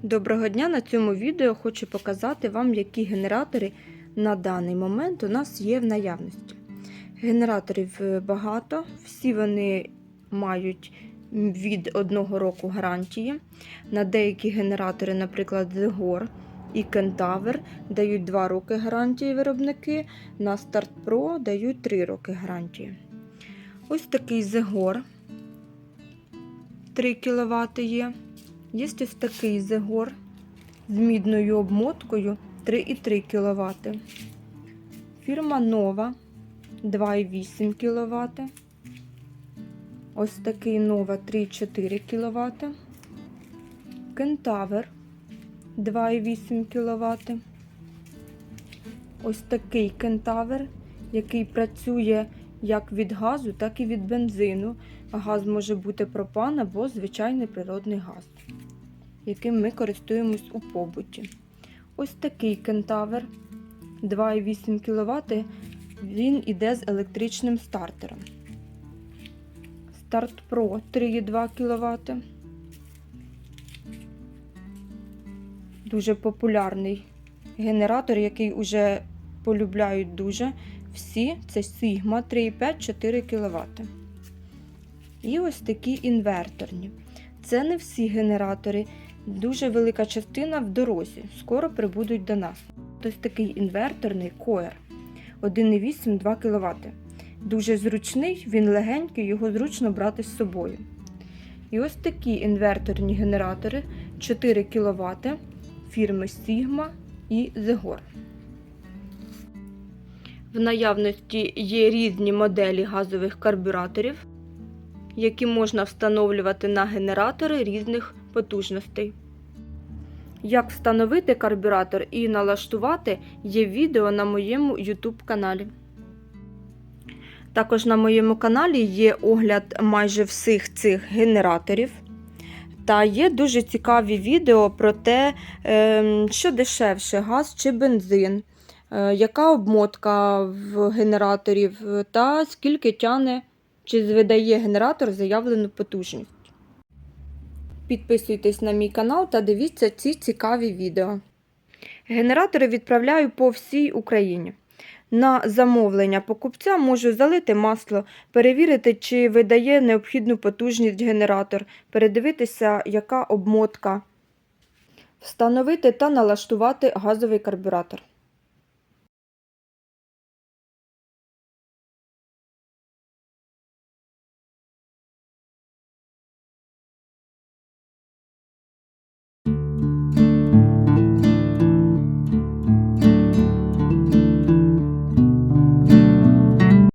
Доброго дня! На цьому відео хочу показати вам, які генератори на даний момент у нас є в наявності. Генераторів е, багато, всі вони мають від одного року гарантії. На деякі генератори, наприклад, Zegor і Kentaver, дають 2 роки гарантії виробники, на Start Pro дають 3 роки гарантії. Ось такий Zegor 3 кВт є. Є ось такий Zegor з мідною обмоткою 3,3 кВт. Фірма Nova 2,8 кВт. Ось такий Nova 3,4 кВт. Kentaver 2,8 кВт. Ось такий Kentaver, який працює як від газу, так і від бензину. Газ може бути пропан або звичайний природний газ, яким ми користуємось у побуті. Ось такий кентавер 2,8 кВт. Він іде з електричним стартером. Старт Pro 3,2 кВт. Дуже популярний генератор, який вже полюбляють дуже всі. Це Sigma 3,5-4 кВт. І ось такі інверторні. Це не всі генератори. Дуже велика частина в дорозі. Скоро прибудуть до нас. Ось такий інверторний коер 1,8-2 кВт. Дуже зручний, він легенький, його зручно брати з собою. І ось такі інверторні генератори 4 кВт фірми Sigma і Zegor. В наявності є різні моделі газових карбюраторів які можна встановлювати на генератори різних потужностей. Як встановити карбюратор і налаштувати є відео на моєму YouTube каналі. Також на моєму каналі є огляд майже всіх цих генераторів. Та є дуже цікаві відео про те, ем, що дешевше газ чи бензин, е, яка обмотка в генераторів та скільки тяне чи видає генератор заявлену потужність. Підписуйтесь на мій канал та дивіться ці цікаві відео. Генератори відправляю по всій Україні. На замовлення покупця можу залити масло, перевірити, чи видає необхідну потужність генератор, передивитися, яка обмотка, встановити та налаштувати газовий карбюратор.